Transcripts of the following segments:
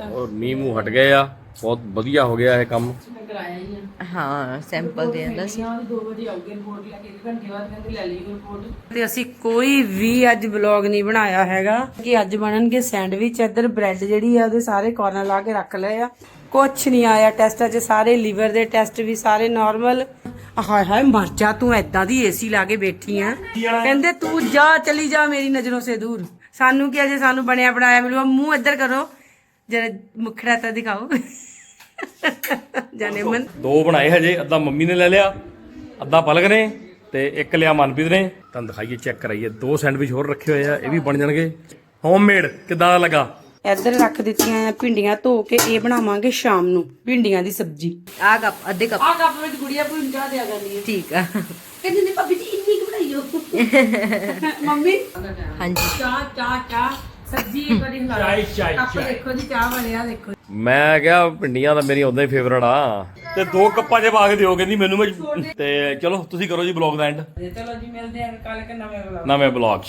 ਔਰ ਮੂੰਹ ਹਟ ਗਏ ਆ। ਬਹੁਤ ਵਧੀਆ ਹੋ ਗਿਆ ਇਹ ਕੰਮ। ਹੀ ਸੈਂਪਲ ਦੇ ਦਿੰਦਾ ਸੀ। 2 ਵਜੇ ਆਉਗੇ ਰਿਪੋਰਟ ਲੈ ਕੇ ਇੱਕ ਘੰਟੇ ਬਾਅਦ ਕਹਿੰਦੇ ਲੈ ਲਈ ਰਿਪੋਰਟ ਤੇ ਅਸੀਂ ਕੋਈ ਵੀ ਅੱਜ ਵਲੌਗ ਨਹੀਂ ਬਣਾਇਆ ਹੈਗਾ। ਕਿ ਅੱਜ ਬਣਨਗੇ ਸੈਂਡਵਿਚ ਇੱਧਰ ਬ੍ਰੈਡ ਜਿਹੜੀ ਆ ਉਹਦੇ ਸਾਰੇ ਕਾਰਨਰ ਲਾ ਕੇ ਰੱਖ ਲਏ ਆ। ਕੁਛ ਨਹੀਂ ਆਇਆ ਟੈਸਟਾਂ 'ਚ ਸਾਰੇ ਲੀਵਰ ਦੇ ਟੈਸਟ ਵੀ ਸਾਰੇ ਨਾਰਮਲ ਹਾਏ ਹਾਏ ਮਰ ਜਾ ਤੂੰ ਐਦਾਂ ਦੀ ਏਸੀ ਲਾ ਕੇ ਬੈਠੀ ਆ। ਕਹਿੰਦੇ ਤੂੰ ਜਾ ਚਲੀ ਜਾ ਮੇਰੀ ਨਜ਼ਰੋਂ ਸੇ ਦੂਰ ਸਾਨੂੰ ਕੀ ਅਜੇ ਸਾਨੂੰ ਬਣਿਆ ਬਣਾਇਆ ਮਿਲੂਗਾ? ਮੂੰਹ ਇੱਧਰ ਕਰੋ। ਜਰਾ ਮੁਖੜਾ ਤਾਂ ਦਿਖਾਓ। ਜਾਨੇ ਮਨ ਦੋ ਬਣਾਏ ਹਜੇ ਅੱਧਾ ਮੰਮੀ ਨੇ ਲੈ ਲਿਆ ਅੱਧਾ ਪਲਕ ਨੇ ਤੇ ਇੱਕ ਲਿਆ ਮਨਪ੍ਰੀਤ ਨੇ। ਤੁਹਾਨੂੰ ਦਿਖਾਈਏ ਚੈੱਕ ਕਰਾਈਏ ਦੋ ਸੈਂਡਵਿਚ ਹੋਰ ਰੱਖੇ ਹੋਏ ਆ ਇਹ ਵੀ ਬਣ ਜਾਣਗੇ। ਹੋਮਮੇਡ ਕਿਦਾਂ ਦਾ ਲੱਗਾ? ਇੱਧਰ ਰੱਖ ਦਿੱਤੀਆਂ ਆ ਭਿੰਡੀਆਂ ਧੋ ਕੇ ਇਹ ਬਣਾਵਾਂਗੇ ਸ਼ਾਮ ਨੂੰ ਭਿੰਡੀਆਂ ਦੀ ਸਬਜ਼ੀ। ਆ ਕੱਪ ਅੱਧੇ ਕੱਪ। ਆ ਕੱਪ ਵਿੱਚ ਗੁੜੀਆ ਜਾ ਦਿਆ ਕਰਨੀ ਹੈ ਠੀਕ ਆ। ਕਹਿੰਦੇ ਨੇ ਭਾਬੀ ਜੀ ਇੰਨੀ ਕੁ ਬਣਾਈਓ ਮੰਮੀ? ਹਾਂਜੀ। ਚਾਹ ਚਾਹ ਚਾਹ। ਮੈਂ ਕਿਹਾ ਭਿੰਡੀਆਂ ਤਾਂ ਮੇਰੀ ਉਦਾਂ ਹੀ ਫੇਵਰਟ ਆ। ਤੇ ਦੋ ਕੱਪਾਂ ਜੇ ਪਾ ਕੇ ਦਿਓ ਕਹਿੰਦੀ ਮੈਨੂੰ ਮੈਂ- ਤੇ ਚਲੋ ਤੁਸੀਂ ਕਰੋ ਜੀ ਬਲੌਗ ਦਾ ਐਂਡ ਚਲੋ ਜੀ ਮਿਲਦੇ ਆਂ ਕੱਲ ਕੇ ਨਵੇਂ ਵਲੋਗ ਨਵੇਂ ਬਲੌਗ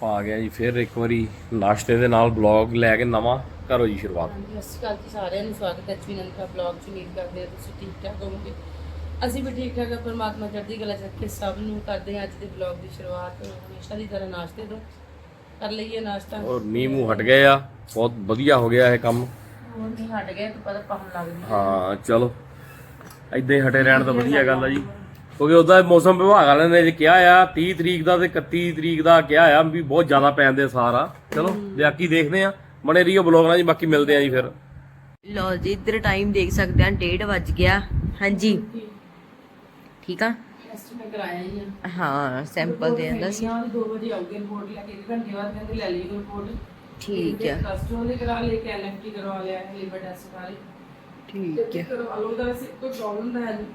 ਆਪਾਂ ਆ ਗਏ ਜੀ ਫਿਰ ਇੱਕ ਵਾਰੀ ਨਾਸ਼ਤੇ ਦੇ ਨਾਲ ਬਲੌਗ ਲੈ ਕੇ ਨਵਾਂ ਕਰੋ ਜੀ ਸ਼ੁਰੂਆਤ। ਸਤਿ ਸ਼੍ਰੀ ਅਕਾਲ ਜੀ ਸਾਰਿਆਂ ਨੂੰ ਸਵਾਗਤ ਹੈ ਜੀ ਨੰਦ ਦਾ ਬਲੌਗ ਚ ਉਮੀਦ ਕਰਦੇ ਹਾਂ ਤੁਸੀਂ ਠੀਕ ਠਾਕ ਹੋਵੋਗੇ। ਅਸੀਂ ਵੀ ਠੀਕ ਠਾਕ ਹਾਂ ਪਰਮਾਤਮਾ ਚੜ੍ਹਦੀ ਕਲਾ ਚ ਰੱਖੇ ਸਭ ਨੂੰ ਕਰਦੇ ਹਾਂ ਅੱਜ ਦੇ ਬਲੌਗ ਦੀ ਸ਼ੁਰੂਆਤ। ਹਮੇਸ਼ਾ ਦੀ ਤਰ੍ਹਾਂ ਨਾਸ਼ਤੇ ਤੋਂ ਕਰ ਲਈਏ ਨਾਸ਼ਤਾ। ਔਰ ਮੂੰਹ ਹਟ ਗਏ ਆ ਬਹੁਤ ਵਧੀਆ ਹੋ ਗਿਆ ਇਹ ਕੰਮ। ਹੋਰ ਨਹੀਂ ਹਟ ਗਏ ਤਾਂ ਪਤਾ ਪਾਉਣ ਲੱਗ ਗਈ ਹਾਂ ਚਲੋ ਇਦਾਂ ਹੀ ਹਟੇ ਰਹਿਣ ਤਾਂ ਵਧੀਆ ਗੱਲ ਆ ਜੀ। ਕਿਉਂਕਿ ਉਹਦਾ ਮੌਸਮ ਵਿਭਾਗ ਵਾਲਿਆਂ ਨੇ ਕਿਹਾ ਆ 30 ਤਰੀਕ ਦਾ ਤੇ 31 ਤਰੀਕ ਦਾ ਕਿਹਾ ਆ ਵੀ ਬਹੁਤ ਜ਼ਿਆਦਾ ਪੈਂਦੇ ਸਾਰਾ ਚਲੋ ਬਾਕੀ ਦੇਖਦੇ ਆ ਬਣੇ ਰਹੀਓ ਬਲੌਗ ਨਾਲ ਜੀ ਬਾਕੀ ਮਿਲਦੇ ਆ ਜੀ ਫਿਰ। ਲਓ ਜੀ ਇੱਧਰ ਟਾਈਮ ਦੇਖ ਸਕਦੇ ਆ 1:30 ਵੱਜ ਗਿਆ। ਹਾਂਜੀ। ਠੀਕ ਆ? ਟੈਸਟ ਮੈਂ ਕਰਾਇਆ ਹੀ ਆ ਹਾਂ ਸੈਂਪਲ ਦੇ ਦਿੰਦਾ ਸੀ। 2 ਵਜੇ ਆਉਗੇ ਰਿਪੋਰਟ ਲੈ ਕੇ ਇੱਕ ਘੰਟੇ ਬਾਅਦ ਕਹਿੰਦੇ ਲੈ ਲਈ ਰਿਪੋਰਟ ਠੀਕ ਆ। ਕਸਟਰੋਲ ਦੇ ਕਰਾ ਲੈ ਕੇ ਐਲਐਫਟੀ ਕਰਵਾ ਲਿਆ ਹੈ ਲੀਵਰ ਟੈਸਟ ਕਰਾ ਲਈ ਠੀਕ ਆ। ਕਰਵਾ ਲਓ ਉਹਦਾ ਵੈਸੇ ਕੋਈ ਪ੍ਰੋਬਲਮ ਤਾਂ ਹੈ ਨਹੀਂ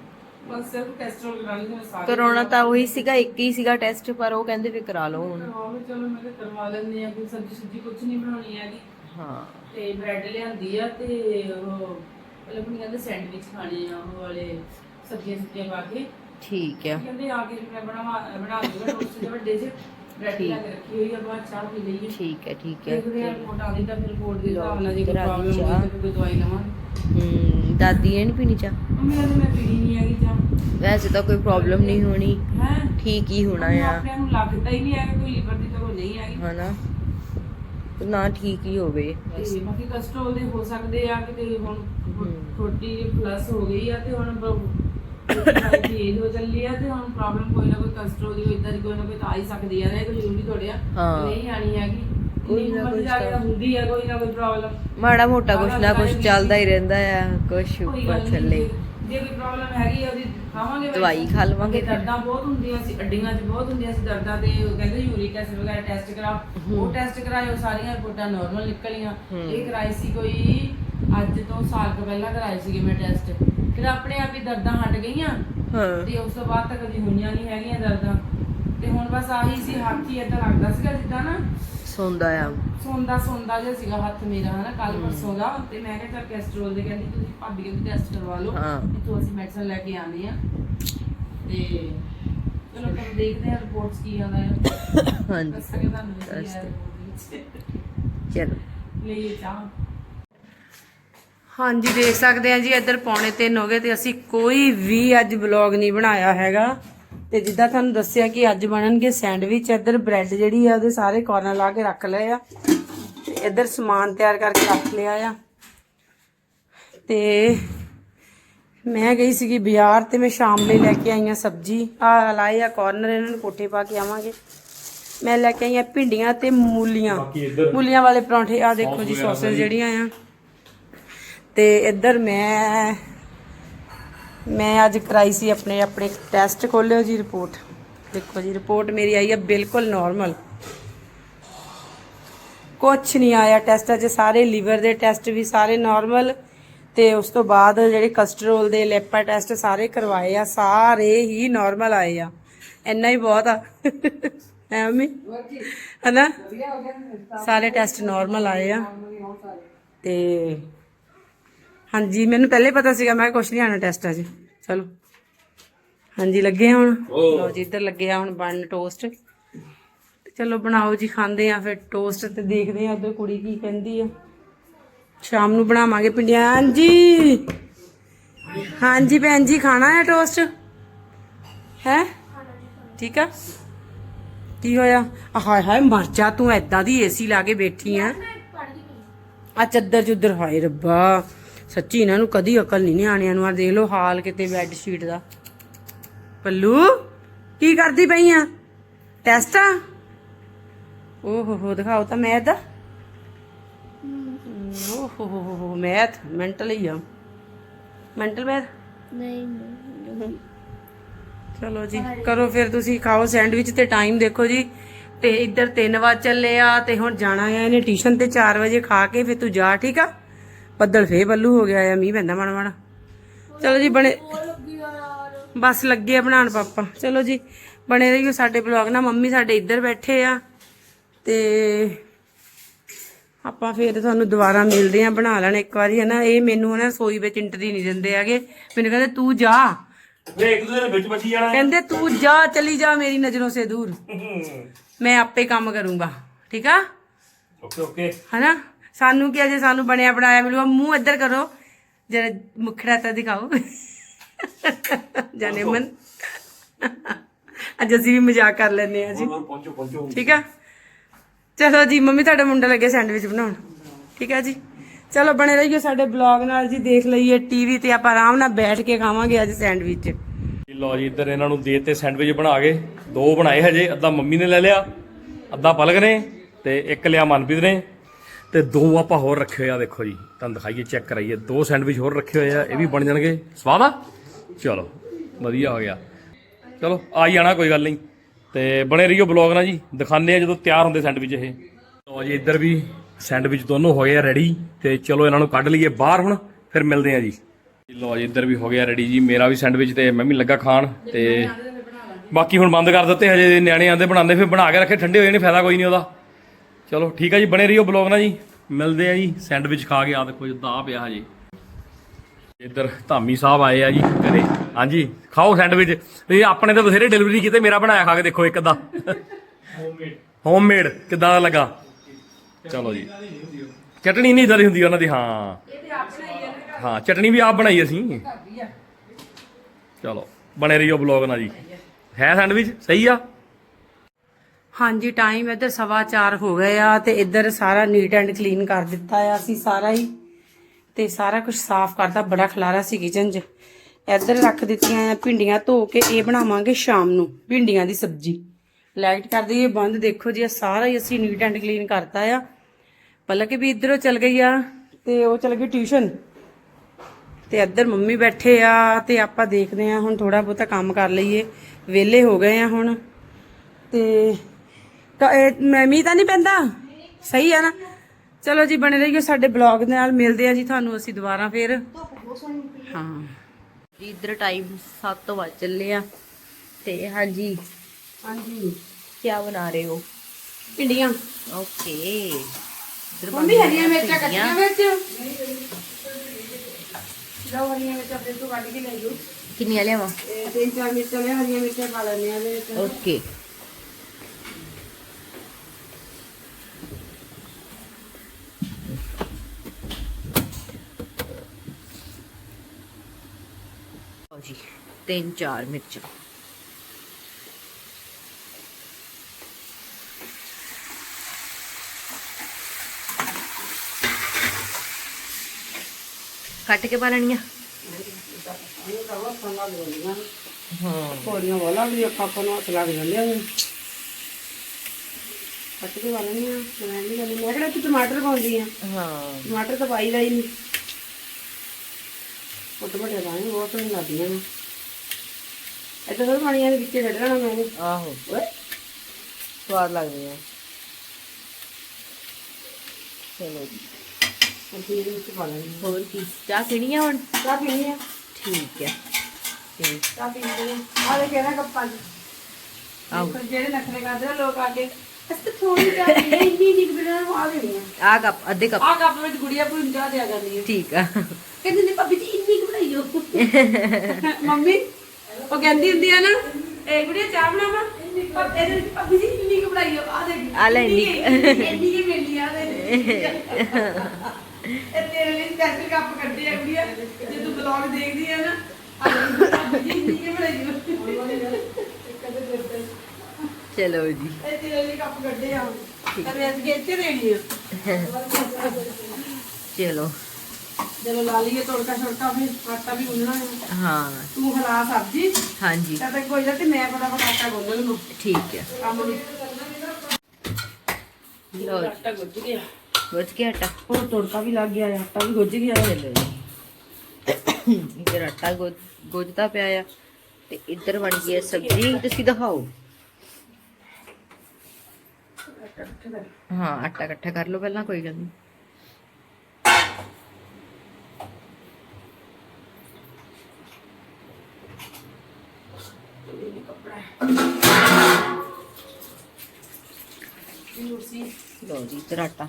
ਬਸ ਸਿਰਫ ਕੈਸਟਰੋਲ ਕਰਾ ਲਈ ਮੈਂ ਸਾਰੇ ਕਰੋਨਾ ਤਾਂ ਉਹੀ ਸੀਗਾ ਇੱਕ ਹੀ ਸੀਗਾ ਟੈਸਟ ਪਰ ਉਹ ਕਹਿੰਦੇ ਵੀ ਕਰਾ ਲਓ ਹੁਣ। ਕਰਵਾ ਲਓ ਚਲੋ ਮੈਂ ਕਿਹਾ ਕਰਵਾ ਲੈਂਦੇ ਆ ਕੋਈ ਸਬਜ਼ੀ ਸੁਬਜ਼ੀ ਕੁਝ ਨਹੀਂ ਬਣਾਉਣੀ ਹੈਗੀ। ਹਾਂ। ਤੇ ਬ੍ਰੈਡ ਲਿਆਂਦੀ ਆ ਤੇ ਉਹ ਮਤਲਬ ਮੈਨੂੰ ਕਹਿੰਦੇ ਸੈਂਡਵਿਚ ਖਾਣੇ ਆ ਉਹ ਵਾਲੇ ਸਬਜ਼ੀਆਂ ਸੁਬਜ਼ੀਆਂ ਪਾ ਕੇ। ਠੀਕ ਆ। ਕਹਿੰਦੇ ਆ ਕੇ ਮੈਂ ਬਣਾਵਾ ਬਣਾ ਦੂੰਗਾ ਟੋਸਟ ਦੇ ਵੱਡੇ ਜਿਹੇ ਬ੍ਰੈਡ ਲਿਆ ਕੇ ਰੱਖੀ ਹੋਈ ਆ ਬਾਅਦ ਚਾਹ ਪੀ ਲਈਏ ਠੀਕ ਹੈ ਠੀਕ ਹੈ ਦੇਖਦੇ ਆ ਤਾਂ ਫਿਰ ਰਿਪੋਰਟ ਦੇ ਕੋਈ ਪ੍ਰੋਬਲਮ। ਹੋਈ ਤਾਂ ਫਿਰ ਕੋਈ ਦਵਾਈ ਲਵਾਂਗੇ। ਹੂੰ। ਦਾਦੀ ਇਹ ਨਹੀਂ ਪੀਣੀ ਚਾਹ? ਕਹਿੰਦੇ ਮੈਂ ਪੀਣੀ ਨਹੀਂ ਹੈਗੀ ਚਾਹ। ਵੈਸੇ ਤਾਂ ਕੋਈ ਪ੍ਰੋਬਲਮ ਨਹੀਂ ਹੋਣੀ। ਹੈ? ਠੀਕ ਹੀ ਹੋਣਾ ਆ। ਆਪਣੇ ਨੂੰ ਲੱਗਦਾ ਹੀ ਨਹੀਂ ਹੈਗਾ ਕੋਈ ਲੀਵਰ ਦੀ ਤਾਂ ਕੋਈ ਨਹੀਂ ਹੈਗੀ। ਹਨਾ? ਨਾ ਠੀਕ ਹੀ ਹੋਵੇ। ਤੇ ਬਾਕੀ ਕਸਟਰੋਲ ਦੇ ਹੋ ਸਕਦੇ ਆ ਕਿਤੇ ਹੁਣ ਛੋਟੀ ਪਲੱਸ ਹੋ ਗਈ ਆ ਤੇ ਹੁਣ ਏਜ ਹੋ ਚੱਲੀ ਆ ਤੇ ਹੁਣ ਪ੍ਰੋਬਲਮ ਕੋਈ ਨਾ ਕੋਈ ਕਸਟਰੋਲ ਦੀ ਇਦਾਂ ਦੀ ਕੋਈ ਨਾ ਕੋਈ ਤਾਂ ਆ ਹੀ ਸਕਦੀ ਆ। ਨਾ ਇਹ ਕੋਈ ਜ਼ਰੂਰੀ ਥੋੜ੍ਹਾ ਆ। ਹਾਂ। ਨਹੀਂ ਆਣੀ ਹੈਗੀ। ਕੋਈ ਕੋਈ ਨਾ ਨਾ ਕੋਈ ਕੋਈ ਹੁੰਦੀ ਆ ਕੋਈ ਨਾ ਕੋਈ ਪ੍ਰੋਬਲਮ ਮਾੜਾ ਮੋਟਾ ਕੁਛ ਨਾ ਕੁਛ ਚੱਲਦਾ ਹੀ ਰਹਿੰਦਾ ਆ ਕੁਛ ਉੱਪਰ ਥੱਲੇ। ਜੇ ਕੋਈ ਪ੍ਰੋਬਲਮ ਹੈਗੀ ਆ ਉਹਦੀ ਖਾਵਾਂਗੇ। ਦਵਾਈ ਖਾ ਲਵਾਂਗੇ। ਦਰਦਾਂ ਬਹੁਤ ਹੁੰਦੀਆਂ ਸੀ ਅੱਡੀਆਂ 'ਚ ਬਹੁਤ ਹੁੰਦੀਆਂ ਸੀ ਦਰਦਾਂ ਤੇ ਕਹਿੰਦੇ ਯੂਰਿਕ ਐਸਿਡ ਵਗੈਰਾ ਟੈਸਟ ਕਰਾਓ ਉਹ ਟੈਸਟ ਕਰਾਏ ਉਹ ਸਾਰੀਆਂ ਰਿਪੋਰਟਾਂ ਨਾਰਮਲ ਨਿਕਲੀਆਂ। ਇਹ ਕਰਾਈ ਸੀ ਕੋਈ ਅੱਜ ਤੋਂ ਸਾਲ ਕੁ ਪਹਿਲਾਂ ਕਰਾਏ ਸੀਗੇ ਮੈਂ ਟੈਸਟ ਫਿਰ ਆਪਣੇ ਆਪ ਹੀ ਦਰਦਾਂ ਹਟ ਗਈਆਂ। ਹਾਂ। ਤੇ ਉਸ ਤੋਂ ਬਾਅਦ ਤਾਂ ਕਦੀ ਹੋਈਆਂ ਨਹੀਂ ਹੈਗੀਆਂ ਦਰਦਾਂ। ਤੇ ਹੁਣ ਬਸ ਆਹੀ ਸੀ ਹੱਥ ਹੀ ਏਦਾਂ ਲੱਗਦਾ ਸੀਗਾ ਜਿੱਦਾਂ ਨਾ ਸੌਂਦਾ ਆ। ਸੌਂਦਾ ਸੌਂਦਾ ਜਿਹਾ ਸੀਗਾ ਹੱਥ ਮੇਰਾ ਹਨਾ ਕੱਲ ਪਰਸੋਂ ਦਾ। ਤੇ ਮੈਂ ਕਿਹਾ ਚੱਲ ਕੈਸਟਰੋਲ ਦੇ ਕਹਿੰਦੀ ਤੁਸੀਂ ਭਾਬੀ ਕਹਿੰਦੀ ਟੈਸਟ ਕਰਵਾ ਲਓ। ਹਾਂ। ਇੱਥੋਂ ਅਸੀਂ ਮੈਡੀਸਨ ਲੈ ਕੇ ਆਉਂਦੇ ਆ ਤੇ ਚਲੋ ਫਿਰ ਦੇਖਦੇ ਆ ਰਿਪੋਰਟਸ ਕੀ ਆਉਂਦਾ ਹੈ ਹਾਂਜੀ। ਦੱਸਾਂਗੇ ਤੁਹਾਨੂੰ ਕੀ ਦੱਸ ਆਇਆ ਦਿਓ। report ਵਿੱਚ। ਚਲੋ। ਲਈਏ ਚਾਹ। ਹਾਂਜੀ ਦੇਖ ਸਕਦੇ ਆ ਜੀ ਇੱਧਰ ਪੌਣੇ 3 ਹੋ ਗਏ ਤੇ ਅਸੀਂ ਕੋਈ ਵੀ ਅੱਜ ਵਲੌਗ ਨਹੀਂ ਬਣਾਇਆ ਹੈਗਾ। ਤੇ ਜਿੱਦਾਂ ਤੁਹਾਨੂੰ ਦੱਸਿਆ ਕਿ ਅੱਜ ਬਣਨਗੇ ਸੈਂਡਵਿਚ ਇੱਧਰ ਬ੍ਰੈਡ ਜਿਹੜੀ ਆ ਉਹਦੇ ਸਾਰੇ ਕਾਰਨਰ ਲਾ ਕੇ ਰੱਖ ਲਏ ਆ। ਤੇ ਇੱਧਰ ਸਮਾਨ ਤਿਆਰ ਕਰਕੇ ਰੱਖ ਲਿਆ ਆ। ਤੇ ਮੈਂ ਗਈ ਸੀਗੀ ਬਾਜ਼ਾਰ ਤੇ ਮੈਂ ਸ਼ਾਮ ਲਈ ਲੈ ਕੇ ਆਈ ਆ ਸਬਜ਼ੀ। ਆ ਲਾਏ ਆ ਕਾਰਨਰ ਇਹਨਾਂ ਨੂੰ ਕੋਠੇ ਪਾ ਕੇ ਆਵਾਂਗੇ। ਮੈਂ ਲੈ ਕੇ ਆਈ ਆ ਭਿੰਡੀਆਂ ਤੇ ਮੂਲੀਆਂ। ਮੂਲੀਆਂ ਵਾਲੇ ਪਰੌਂਠੇ ਆ ਦੇਖੋ ਜੀ ਸੌਸਸ ਜਿਹੜੀਆਂ ਆ। ਤੇ ਇੱਧਰ ਮੈਂ ਮੈਂ ਅੱਜ ਕਰਾਈ ਸੀ ਆਪਣੇ ਆਪਣੇ ਟੈਸਟ ਖੋਲਿਓ ਜੀ ਰਿਪੋਰਟ ਦੇਖੋ ਜੀ ਰਿਪੋਰਟ ਮੇਰੀ ਆਈ ਹੈ ਬਿਲਕੁਲ ਨਾਰਮਲ ਕੁਛ ਨਹੀਂ ਆਇਆ ਟੈਸਟਾਂ 'ਚ ਸਾਰੇ ਲੀਵਰ ਦੇ ਟੈਸਟ ਵੀ ਸਾਰੇ ਨਾਰਮਲ ਤੇ ਉਸ ਤੋਂ ਬਾਅਦ ਜਿਹੜੇ ਕਸਟਰੋਲ ਦੇ ਲੈਪਾ ਟੈਸਟ ਸਾਰੇ ਕਰਵਾਏ ਆ, ਸਾਰੇ ਹੀ ਨਾਰਮਲ ਆਏ ਆ। ਇੰਨਾ ਹੀ ਬਹੁਤ ਆ। ਹੈ ਮੰਮੀ? ਹਨਾ? ਸਾਰੇ ਟੈਸਟ ਨਾਰਮਲ ਆਏ ਆ। ਤੇ ਹਾਂਜੀ ਮੈਨੂੰ ਪਹਿਲੇ ਪਤਾ ਸੀਗਾ ਮੈਂ ਕੁਝ ਨਹੀਂ ਆਣਾ ਟੈਸਟ ਅਜੇ ਚਲੋ। ਹਾਂਜੀ ਲੱਗੇ ਹੁਣ? ਲਓ ਜੀ ਇੱਧਰ ਲੱਗੇ ਆ ਹੁਣ ਬਣਨ ਟੋਸਟ ਚਲੋ ਬਣਾਓ ਜੀ ਖਾਂਦੇ ਆ ਫਿਰ ਟੋਸਟ ਤੇ ਦੇਖਦੇ ਆ ਉਧਰ ਕੁੜੀ ਕੀ ਕਹਿੰਦੀ ਆ। ਸ਼ਾਮ ਨੂੰ ਬਣਾਵਾਂਗੇ ਪਿੰਡੀਆਂ ਹਾਂਜੀ। ਹਾਂਜੀ ਭੈਣ ਜੀ ਖਾਣਾ ਹੈ ਟੋਸਟ ਹੈ? ਠੀਕ ਆ? ਕੀ ਹੋਇਆ? ਆ ਹਾਏ ਹਾਏ ਮਰ ਜਾ ਤੂੰ ਐਦਾਂ ਦੀ ਏਸੀ ਲਾ ਕੇ ਬੈਠੀ ਆ। ਆ ਚੱਦਰ ਚੁੱਦਰ ਹਾਏ ਰੱਬਾ। ਸੱਚੀ ਇਹਨਾਂ ਨੂੰ ਕਦੀ ਅਕਲ ਨਹੀਂ ਨਿਆਣਿਆਂ ਨੂੰ ਆ ਦੇਖ ਲਓ ਹਾਲ ਕਿਤੇ ਬੈੱਡ ਸ਼ੀਟ ਦਾ। ਪੱਲੂ ਕੀ ਕਰਦੀ ਪਈ ਆ? ਟੈਸਟ ਆ? ਓਹ ਹੋ ਹੋ ਦਿਖਾਓ ਤਾਂ ਮੈਥ ਦਾ ਓਹ ਹੋ ਹੋ ਹੋ ਹੋ ਮੈਥ ਮੈਂਟਲ ਹੀ ਆ। ਮੈਂਟਲ ਮੈਥ ਨਹੀਂ ਚਲੋ ਜੀ ਕਰੋ ਫਿਰ ਤੁਸੀਂ ਖਾਓ ਸੈਂਡਵਿਚ ਤੇ ਟਾਈਮ ਦੇਖੋ ਜੀ। ਤੇ ਇੱਧਰ 3 ਵਜੇ ਚੱਲੇ ਆ ਤੇ ਹੁਣ ਜਾਣਾ ਆ ਇਹਨੇ ਟਿਊਸ਼ਨ ਤੇ 4 ਵਜੇ ਖਾ ਕੇ ਫਿਰ ਤੂੰ ਜਾ ਠੀਕ ਆ? ਬੱਦਲ ਫੇਰ ਬੱਲੂ ਹੋ ਗਿਆ ਆ ਮੀਂਹ ਪੈਂਦਾ ਮਾੜਾ ਮਾੜਾ। ਚਲੋ ਜੀ ਬਣੇ ਬਸ ਲੱਗੇ ਆ ਬਣਾਉਣ ਪਾਪਾ। ਚਲੋ ਜੀ ਬਣੇ ਰਹੀਓ ਸਾਡੇ ਬਲੌਗ ਨਾਲ। ਮੰਮੀ ਸਾਡੇ ਇੱਧਰ ਬੈਠੇ ਆ ਤੇ ਆਪਾਂ ਫੇਰ ਤੁਹਾਨੂੰ ਦੁਬਾਰਾ ਮਿਲਦੇ ਆ ਬਣਾ ਲੈਣ ਇੱਕ ਵਾਰੀ ਹੈ ਨਾ ਇਹ ਮੈਨੂੰ ਨਾ ਰਸੋਈ ਵਿੱਚ ਇੰਟਰੀ ਨਹੀਂ ਦਿੰਦੇ ਹੈਗੇ। ਮੈਨੂੰ ਕਹਿੰਦੇ ਤੂੰ ਜਾ। ਵਿੱਚ ਜਾਣਾ। ਕਹਿੰਦੇ ਤੂੰ ਜਾ ਚਲੀ ਜਾ ਮੇਰੀ ਨਜ਼ਰੋਂ ਸੇ ਦੂਰ। ਮੈਂ ਆਪੇ ਕੰਮ ਕਰੂੰਗਾ। ਠੀਕ ਆ? Okay okay. ਹਨਾ? ਸਾਨੂੰ ਕੀ ਅਜੇ ਸਾਨੂੰ ਬਣਿਆ ਬਣਾਇਆ ਮਿਲੂਗਾ ਮੂੰਹ ਇੱਧਰ ਕਰੋ। ਜਰਾ ਮੁਖੜਾ ਤਾਂ ਦਿਖਾਓ। ਜਾਨੇ ਮਨ। ਅੱਜ ਅਸੀਂ ਵੀ ਮਜ਼ਾਕ ਕਰ ਲੈਂਦੇ ਆ ਜੀ। ਪਹੁੰਚੋ ਪਹੁੰਚੋ। ਠੀਕ ਆ? ਚਲੋ ਜੀ ਮੰਮੀ ਤੁਹਾਡਾ ਮੁੰਡਾ ਲੱਗੇ ਸੈਂਡਵਿਚ ਬਣਾਉਣ। ਠੀਕ ਆ ਜੀ? ਚਲੋ ਬਣੇ ਰਹੀਓ ਸਾਡੇ ਬਲੌਗ ਨਾਲ ਜੀ ਦੇਖ ਲਈਏ ਟੀਵੀ ਤੇ ਆਪਾਂ ਆਰਾਮ ਨਾਲ ਬੈਠ ਕੇ ਖਾਵਾਂਗੇ ਅੱਜ ਸੈਂਡਵਿਚ। ਲਓ ਜੀ ਇੱਧਰ ਇਹਨਾਂ ਨੂੰ ਦੇ ਤੇ ਸੈਂਡਵਿਚ ਬਣਾ ਕੇ। ਦੋ ਬਣਾਏ ਹਜੇ ਅੱਧਾ ਮੰਮੀ ਨੇ ਲੈ ਲਿਆ ਅੱਧਾ ਪਲਕ ਨੇ ਤੇ ਇੱਕ ਲਿਆ ਮਨਪ੍ਰੀਤ ਨੇ। ਤੇ ਦੋ ਆਪਾਂ ਹੋਰ ਰੱਖੇ ਹੋਏ ਆ ਦੇਖੋ ਜੀ। ਤੁਹਾਨੂੰ ਦਿਖਾਈਏ ਚੈੱਕ ਕਰਾਈਏ। ਦੋ ਸੈਂਡਵਿਚ ਹੋਰ ਰੱਖੇ ਹੋਏ ਆ ਇਹ ਵੀ ਬਣ ਜਾਣਗੇ। ਸਵਾਦ ਆ? ਚਲੋ ਵਧੀਆ ਹੋ ਗਿਆ। ਚਲੋ ਆ ਹੀ ਜਾਣਾ ਕੋਈ ਗੱਲ ਨਹੀਂ। ਤੇ ਬਣੇ ਰਹੀਓ ਬਲੌਗ ਨਾਲ ਜੀ। ਦਿਖਾਉਂਦੇ ਆ ਜਦੋਂ ਤਿਆਰ ਹੁੰਦੇ ਸੈਂਡਵਿਚ ਇਹ। ਲਓ ਜੀ ਇੱਧਰ ਵੀ ਸੈਂਡਵਿਚ ਦੋਨੋਂ ਹੋ ਗਏ ਆ ਰੈਡੀ ਤੇ ਚਲੋ ਇਹਨਾਂ ਨੂੰ ਕੱਢ ਲਈਏ ਬਾਹਰ ਹੁਣ ਫਿਰ ਮਿਲਦੇ ਆ ਜੀ। ਲਓ ਜੀ ਇੱਧਰ ਵੀ ਹੋ ਗਿਆ ਰੈਡੀ ਜੀ। ਮੇਰਾ ਵੀ ਸੈਂਡਵਿਚ ਤੇ ਮੈਂ ਵੀ ਲੱਗਾ ਖਾਣ ਤੇ ਬਾਕੀ ਹੁਣ ਬੰਦ ਕਰ ਦਿੱਤੇ ਹਜੇ ਨਿਆਣੇ ਆਂਦੇ ਬਣਾਉਂਦੇ ਫਿਰ ਬਣਾ ਕੇ ਰੱਖੇ ਠੰਡੇ ਹੋ ਜਾਣੇ ਫਾਇਦਾ ਕੋਈ ਨਹੀਂ ਉਹਦਾ। ਚਲੋ ਠੀਕ ਆ ਜੀ, ਬਣੇ ਰਹੀਓ ਬਲੌਗ ਨਾਲ ਜੀ। ਮਿਲਦੇ ਆ ਜੀ, ਸੈਂਡਵਿਚ ਖਾ ਕੇ ਆ ਦੇਖੋ ਜਿੱਦਾਂ ਆ ਪਿਆ ਹਜੇ। ਇੱਧਰ ਧਾਮੀ ਸਾਹਿਬ ਆਏ ਆ ਜੀ ਘਰੇ। ਹਾਂਜੀ, ਖਾਓ ਸੈਂਡਵਿਚ। ਇਹ ਆਪਣੇ ਤਾਂ ਬਥੇਰੇ ਡਿਲੀਵਰੀ ਕੀਤੇ, ਮੇਰਾ ਬਣਾਇਆ ਖਾ ਕੇ ਦੇਖੋ ਇੱਕ ਅੱਧਾ। ਹੋਮਮੇਡ ਹੋਮਮੇਡ ਕਿੱਦਾਂ ਦਾ ਲੱਗਾ? ਚਲੋ ਜੀ। ਚਟਣੀ ਨਹੀਂ ਇਦਾਂ ਦੀ ਹੁੰਦੀ ਉਹਨਾਂ ਦੀ, ਹਾਂ। ਹਾਂ, ਚਟਣੀ ਵੀ ਆਪ ਬਣਾਈ ਅਸੀਂ। ਚਲੋ, ਬਣੇ ਰਹੀਓ ਬਲੌਗ ਨਾਲ ਜੀ। ਹੈ ਸੈਂਡਵਿਚ? ਸਹੀ ਆ? ਹਾਂਜੀ ਟਾਈਮ ਇੱਧਰ ਸਵਾ ਚਾਰ ਹੋ ਗਏ ਆ ਤੇ ਇੱਧਰ ਸਾਰਾ ਨੀਟ ਐਂਡ ਕਲੀਨ ਕਰ ਦਿੱਤਾ ਆ ਅਸੀਂ ਸਾਰਾ ਹੀ। ਤੇ ਸਾਰਾ ਕੁਝ ਸਾਫ਼ ਕਰਤਾ, ਬੜਾ ਖਲਾਰਾ ਸੀ ਕਿਚਨ 'ਚ। ਇੱਧਰ ਰੱਖ ਦਿੱਤੀਆਂ ਆ ਭਿੰਡੀਆਂ, ਧੋ ਕੇ ਇਹ ਬਣਾਵਾਂਗੇ ਸ਼ਾਮ ਨੂੰ, ਭਿੰਡੀਆਂ ਦੀ ਸਬਜ਼ੀ। ਲਾਈਟ ਕਰ ਦਈਏ, ਬੰਦ ਦੇਖੋ ਜੀ, ਇਹ ਸਾਰਾ ਹੀ ਅਸੀਂ ਨੀਟ ਐਂਡ ਕਲੀਨ ਕਰਤਾ ਆ। ਪਲਕ ਵੀ ਇੱਧਰੋਂ ਚਲ ਗਈ ਆ ਤੇ ਉਹ ਚਲ ਗਈ ਟਿਊਸ਼ਨ ਤੇ ਇੱਧਰ ਮੰਮੀ ਬੈਠੇ ਆ ਤੇ ਆਪਾਂ ਦੇਖਦੇ ਆ ਹੁਣ ਥੋੜਾ ਬਹੁਤਾ ਕੰਮ ਕਰ ਲਈਏ। ਵਿਹਲੇ ਹੋ ਗਏ ਆ ਹੁਣ। ਤੇ ਕ- ਇਹ ਮੈਂ ਮੀਂਹ ਤਾਂ ਨਹੀਂ ਪੈਂਦਾ। ਸਹੀ ਆ ਨਾ। ਚਲੋ ਜੀ ਬਣੇ ਰਹੀਓ ਸਾਡੇ ਬਲੌਗ ਦੇ ਨਾਲ। ਮਿਲਦੇ ਆ ਜੀ ਤੁਹਾਨੂੰ ਅਸੀਂ ਦੁਬਾਰਾ ਫੇਰ। ਹਾਂ। ਜੀ ਇੱਧਰ ਟਾਈਮ 7 ਵਜ ਚੱਲੇ ਆ। ਤੇ ਹਾਂਜੀ। ਹਾਂਜੀ। ਕੀ ਬਣਾ ਰਹੇ ਹੋ? ਭਿੰਡੀਆਂ। ਓਕੇ। ਇੱਧਰ ਮੰਮੀ ਹਰੀਆਂ ਮਿਰਚਾਂ ਕੱਟੀਆਂ ਵਿੱਚ। ਲਓ ਹਰੀਆਂ ਮਿਰਚਾਂ ਫਿਰ ਤੋਂ ਕੱਢ ਕੇ ਲੈ ਜਾਓ। ਕਿੰਨੀਆਂ ਲਿਆਵਾਂ? ਤੇ ਤਿੰਨ ਚਾਰ ਮਿਰਚਾਂ ਲੈ ਹਰੀਆਂ ਮਿਰਚਾਂ ਪਾ ਲੈਣੇ ਆ ਇਹਦੇ ਵਿੱਚ। ਓਕੇ। ਲਓ ਜੀ ਤਿੰਨ ਚਾਰ ਮਿਰਚਾਂ। ਕੱਟ ਕੇ ਪਾ ਲੈਣੀਆਂ? ਹਾਂ। ਕੋੜੀਆਂ ਵਾਲਾ ਵੀ ਅੱਖਾਂ ਕੋਲ ਲੱਗ ਜਾਂਦੇ ਆ ਕੱਟ ਕੇ ਵਾਲੇ ਨਹੀਂ ਆ ਮੈਂ ਨਹੀਂ ਮੈਂ ਕਿਹੜਾ ਟਮਾਟਰ ਪਾਉਂਦੀ ਆ। ਹਾਂ। ਟਮਾਟਰ ਤਾਂ ਪਾਈ ਦਾ ਹੀ ਨਹੀਂ। ਮੋਟੇ ਮੋਟੇ ਪਾਣੀ ਬਹੁਤ ਸੋਹਣੇ ਲੱਗਦੀਆਂ ਨੇ ਇੱਦਾਂ ਥੋੜਾ ਪਾਣੀਆਂ ਦੇ ਵਿੱਚ ਛੱਡਣਾ ਮੈਨੂੰ ਆਹੋ। ਓਏ। ਸਵਾਦ ਲੱਗਦੇ ਆ। ਚਲੋ। ਜੀ ਅਸੀਂ ਇਹਦੇ ਵਿੱਚ ਪਾ ਲੈਣੀ ਹੋਰ ਕੀ? ਚਾਹ ਪੀਣੀ ਆ ਹੁਣ? ਚਾਹ ਪੀਣੀ ਆ। ਠੀਕ ਹੈ ਤੇ ਚਾਹ ਪੀਣੀ ਆ। ਆ ਲੈ ਕੇ ਨਾ ਕੱਪਾਂ 'ਚ। ਆਹੋ। ਜਿਹੜੇ ਨਖਰੇ ਕਰਦੇ ਆ ਲੋਕ ਆ ਕੇ ਅਸ ਥੋੜੀ ਜਿਹੀ ਇੰਨੀ ਇੰਨੀ ਬਿਨਾਂ ਨੂੰ ਆ ਦੇਣੀ ਆ। ਆ ਕੱਪ ਅੱਧੇ ਕੱਪ। ਆ ਕੱਪ ਵਿੱਚ ਗੁੜੀਆ ਭੁੰਨ ਚਾਹ ਦਿਆ ਕਰਦੀ ਹੈ ਠੀਕ ਆ। ਕਹਿੰਦੀ ਨੇ ਭਾਬੀ ਜੀ ਇੰਨੀ ਕੁ ਬਣਾਈਓ ਮੰਮੀ ਉਹ ਕਹਿੰਦੀ ਹੁੰਦੀ ਆ ਨਾ ਇਹ ਗੁੜੀਆ ਚਾਹ ਬਣਾਵਾ? ਪਰ ਇਹਦੇ ਵਿੱਚ ਭਾਬੀ ਜੀ ਇੰਨੀ ਕੁ ਬਣਾਈਓ ਆ ਦੇ ਆ ਲੈ ਇੰਨੀ। ਇੰਨੀ ਕੀ। ਮਿਲਦੀ ਆ ਦੇ ਇਹ ਤੇਰੇ ਲਈ ਸਪੈਸ਼ਲ ਕੱਪ ਕੱਢੇ ਆ ਗੁੜੀਆ। ਜੇ ਤੂੰ ਬਲੌਗ ਦੇਖਦੀ ਆ ਨਾ ਆ ਲੈ ਭਾਬੀ ਜੀ ਇੰਨੀ ਕੀ ਬਣਾਈਓ ਚਲੋ ਜੀ। ਇਹ ਤੇਰੇ ਲਈ ਕੱਪ ਕੱਢੇ ਆ। ਤੇ ਅੱਜ ਇੱਥੇ ਦੇਣੀ ਆ। ਚਲੋ। ਜਦੋਂ ਲਾ ਲਈਏ ਤੜਕਾ ਛੜਕਾ ਫਿਰ ਆਟਾ ਵੀ ਗੁੰਨਣਾ ਹੈ। ਹਾਂ। ਤੂੰ ਹਲਾ ਸਬਜ਼ੀ। ਹਾਂਜੀ। ਤਾਂ ਤੱਕ ਕੋਈ ਜਾ ਤੇ ਮੈਂ ਫਟਾਫਟ ਆਟਾ ਗੁੰਨ ਲਵਾਂ ਠੀਕ ਹੈ। ਕੰਮ ਨੂੰ। ਲਓ ਜੀ, ਆਟਾ ਗੁੱਝ ਗਿਆ। ਗੁੱਝ ਗਿਆ ਆਟਾ। ਹੋਰ ਤੜਕਾ ਵੀ ਲੱਗ ਗਿਆ ਆਟਾ ਵੀ ਗੁੱਝ ਗਿਆ। ਚਲੋ ਜੀ ਇੱਧਰ ਆਟਾ ਗੁੱਝ ਗੁੱਝਦਾ ਪਿਆ ਆ ਤੇ ਇੱਧਰ ਬਣ ਗਈ ਹੈ ਸਬਜ਼ੀ। ਤੁਸੀਂ ਦਿਖਾਓ। ਹਾਂ ਆਟਾ ਇਕੱਠਾ ਕਰ ਲਓ ਪਹਿਲਾਂ ਕੋਈ ਗੱਲ ਨਹੀਂ ਲਓ ਜੀ ਇੱਧਰ ਆਟਾ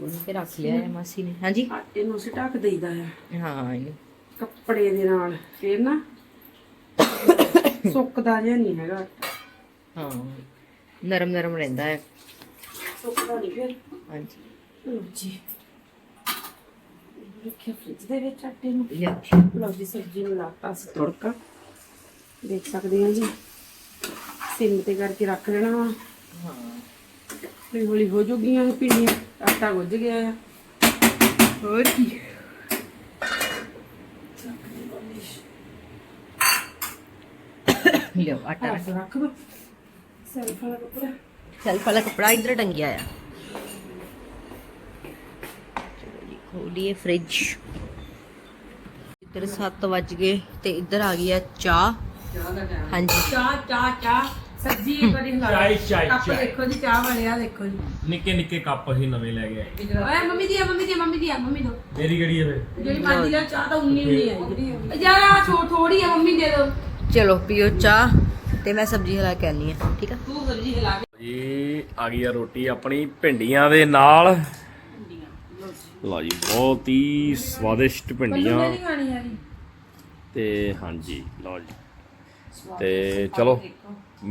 ਗੁੰਨ ਕੇ ਰੱਖ ਲਿਆ ਹੈ ਮਾਸੀ ਨੇ। ਹਾਂਜੀ? ਆਟੇ ਨੂੰ ਅਸੀਂ ਢੱਕ ਦੇਈਦਾ ਆ। ਹਾਂ ਇਹ ਕੱਪੜੇ ਦੇ ਨਾਲ ਫਿਰ ਨਾ ਸੁੱਕਦਾ ਜਿਹਾ ਨਹੀਂ ਹੈਗਾ। ਹਾਂ ਨਰਮ ਨਰਮ ਰਹਿੰਦਾ ਹੈ। ਸੁੱਕਦਾ ਨਹੀਂ ਫਿਰ। ਹਾਂਜੀ। ਲਓ ਜੀ। ਰੱਖਿਆ ਫ੍ਰਿਜ ਦੇ ਵਿੱਚ ਆਟੇ ਨੂੰ। ਲਓ ਜੀ ਸਬਜ਼ੀ ਨੂੰ ਲਾਤਾ ਸੀ ਤੜਕਾ। ਦੇਖ ਸਕਦੇ ਹਾਂ ਜੀ। ਸਿਮ ਤੇ ਕਰਕੇ ਰੱਖ ਲੈਣਾ ਹਾਂ। ਹੌਲੀ ਹੌਲੀ ਹੋ ਜੂਗੀਆਂ ਇਹ ਪਿੰਡੀਆਂ ਆਟਾ ਗੁੱਝ ਗਿਆ ਆ। ਹੋਰ ਕੀ। ਲਿਓ ਆਟਾ। ਆਟਾ ਰੱਖ ਦੋ। ਸੈਲਫ ਵਾਲਾ ਕੱਪੜਾ। ਸੈਲਫ ਵਾਲਾ ਕਪੜਾ ਇੱਧਰ ਟੰਗਿਆ ਆ। ਚਲੋ ਜੀ ਖੋਲੀਏ ਫ੍ਰਿਜ। ਇੱਧਰ 7 ਵੱਜ ਗਏ ਤੇ ਇੱਧਰ ਆ ਗਈ ਆ ਚਾਹ। ਹਾਂਜੀ। ਚਾਹ ਚਾਹ ਚਾਹ। ਸਬਜ਼ੀ ਇੱਕ ਵਾਰੀ ਹਿਲਾ ਚਾਹ, ਚਾਹ, ਕੱਪ। ਦੇਖੋ ਜੀ ਚਾਹ ਵਾਲਿਆ ਦੇਖੋ ਜੀ। ਨਿੱਕੇ ਨਿੱਕੇ ਕੱਪ ਅਸੀਂ ਨਵੇਂ ਲੈ ਕੇ ਆਏ। ਓਏ ਮੰਮੀ ਦੀ ਆ ਮੰਮੀ ਦੀ ਆ, ਮੰਮੀ ਦੀ ਆ ਮੰਮੀ ਦੋ। ਮੇਰੀ ਕਿਹੜੀ ਹੈ ਫੇ ਜਿਹੜੀ ਮਰਜ਼ੀ ਦਾ ਚਾਹ ਤਾਂ ਉਨੀ ਵੀ ਨਹੀਂ ਆਈ ਯਾਰ ਆ ਛੋ ਥੋੜੀ ਆ ਮੰਮੀ ਦੇ ਦੋ। ਚਲੋ ਪੀਓ ਚਾਹ ਤੇ ਮੈਂ ਸਬਜ਼ੀ ਹਿਲਾ ਕੇ ਆਨੀ ਆ ਠੀਕ ਆ? ਤੂੰ ਸਬਜ਼ੀ ਹਿਲਾ ਕੇ ਜੀ ਆ ਗਈ ਆ ਰੋਟੀ ਆਪਣੀ ਭਿੰਡੀਆਂ ਦੇ ਨਾਲ। ਲਓ ਜੀ ਬਹੁਤ ਹੀ ਸਵਾਦਿਸ਼ਟ ਭਿੰਡੀਆਂ। ਨਹੀਂ ਖਾਣੀ ਹੈਗੀ। ਤੇ ਹਾਂਜੀ ਲਓ ਜੀ। ਤੇ ਚਲੋ।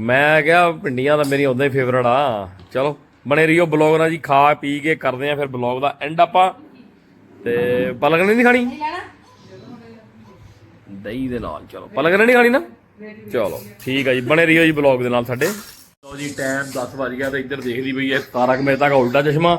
ਮੈਂ ਕਿਹਾ ਭਿੰਡੀਆਂ ਤਾਂ ਮੇਰੀ ਉਦਾਂ ਹੀ ਫੇਵਰਟ ਆ। ਚਲੋ ਬਣੇ ਰਹੀਓ ਬਲੌਗ ਨਾਲ ਜੀ ਖਾ ਪੀ ਕੇ ਕਰਦੇ ਆ ਫਿਰ ਬਲੌਗ ਦਾ ਐਂਡ ਆਪਾਂ। ਤੇ ਪਲਕ ਨਹੀਂ ਖਾਣੀ ਦਹੀਂ ਦੇ ਨਾਲ ਚਲੋ। ਪਲਕ ਨਹੀਂ ਖਾਣੀ ਨਾ? ਚਲੋ ਠੀਕ ਆ ਜੀ ਬਣੇ ਰਹੀਓ ਜੀ ਬਲੌਗ ਦੇ ਨਾਲ ਸਾਡੇ। ਲਓ ਜੀ ਟਾਈਮ 10 ਵਜ ਗਿਆ ਤੇ ਇੱਧਰ ਦੇਖਦੀ ਪਈ ਐ ਤਾਰਕ ਮਹਿਤਾ ਦਾ ਉਲਟਾ ਚਸ਼ਮਾ।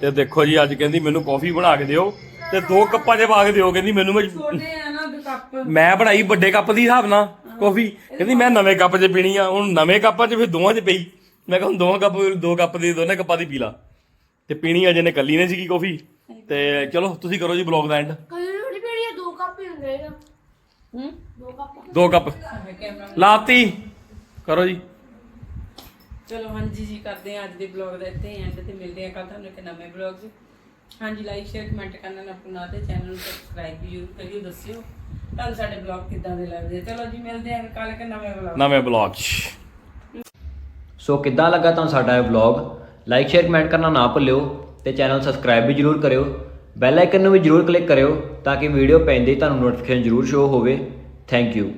ਤੇ ਦੇਖੋ ਜੀ ਅੱਜ ਕਹਿੰਦੀ ਮੈਨੂੰ ਕਾਫੀ ਬਣਾ ਕੇ ਦਿਓ। ਤੇ ਦੋ ਕੱਪਾਂ 'ਚ ਪਾ ਕੇ ਦਿਓ ਕਹਿੰਦੀ ਮੈਨੂੰ ਮੈਂ ਮੈਂ ਬਣਾਈ ਵੱਡੇ ਕੱਪ ਦੀ ਹਿਸਾਬ ਨਾਲ। ਕਾਫੀ। ਕਹਿੰਦੀ ਮੈਂ ਨਵੇਂ ਕੱਪ 'ਚ ਪੀਣੀ ਆ ਹੁਣ ਨਵੇਂ ਕੱਪਾਂ 'ਚ ਫਿਰ ਦੋਵਾਂ 'ਚ ਪਈ। ਮੈਂ ਕਿਹਾ ਹੁਣ ਦੋਵਾਂ ਕੱਪ ਦੋ ਕੱਪ ਦੀ ਦੋਨੇ ਕੱਪਾਂ ਦੀ ਪੀ ਲਾ। ਤੇ ਪੀਣੀ ਅਜੇ ਨੇ ਕੱਲੀ ਨੇ ਸੀਗੀ ਕਾਫੀ। ਤੇ ਚਲੋ ਤੁਸੀਂ ਕਰੋ ਜੀ ਬਲੌਗ ਦਾ ਐਂਡ ਕਈ ਰੋਟੀ ਪੀਣੀ ਦੋ ਕੱਪ ਹੀ ਹੁੰਦੇ ਆ। ਹੂੰ? ਦੋ ਕੱਪ। ਦੋ ਕੱਪ। ਲਾਤੀ। ਕਰੋ ਜੀ। ਚਲੋ ਹਾਂਜੀ ਜੀ ਕਰਦੇ ਹਾਂ ਅੱਜ ਦੇ ਬਲੌਗ ਦਾ ਇੱਥੇ ਐਂਡ ਤੇ ਮਿਲਦੇ ਹਾਂ ਕੱਲ ਤੁਹਾਨੂੰ ਇੱਕ ਨਵੇਂ ਬਲੌਗ 'ਚ। ਹਾਂਜੀ ਲਾਈਕ ਸ਼ੇਅਰ ਕਮੈਂਟ ਕਰਨਾ ਨਾ ਭੁੱਲਣਾ ਤੇ ਚੈਨਲ ਨੂੰ ਸਬਸਕ੍ਰਾਈਬ ਵੀ ਜ਼ਰੂਰ ਕਰਿਓ ਦੱਸਿਓ। ਤੁਹਾਨੂੰ ਸਾਡੇ ਬਲੌਗ ਕਿੱਦਾਂ ਦੇ ਲੱਗਦੇ? ਆ। ਚਲੋ ਜੀ ਮਿਲਦੇ ਹਾਂ ਕੱਲ ਇੱਕ ਨਵੇਂ ਬਲੌਗ ਨਵੇਂ ਬਲੌਗ 'ਚ। ਸੋ ਕਿੱਦਾਂ ਲੱਗਾ ਤੁਹਾਨੂੰ ਸਾਡਾ ਇਹ ਵਲੌਗ ਲਾਈਕ ਸ਼ੇਅਰ ਕਮੈਂਟ ਕਰਨਾ ਨਾ ਭੁੱਲਿਓ ਤੇ ਚੈਨਲ ਸਬਸਕ੍ਰਾਈਬ ਵੀ ਜਰੂਰ ਕਰਿਓ। ਬੈਲ ਆਈਕਨ ਨੂੰ ਵੀ ਜਰੂਰ ਕਲਿੱਕ ਕਰਿਓ ਤਾਂ ਕਿ ਵੀਡੀਓ ਪੈਂਦੇ ਹੀ ਤੁਹਾਨੂੰ ਨੋਟੀਫਿਕੇਸ਼ਨ ਜਰੂਰ ਸ਼ੋ ਹੋਵੇ। Thank you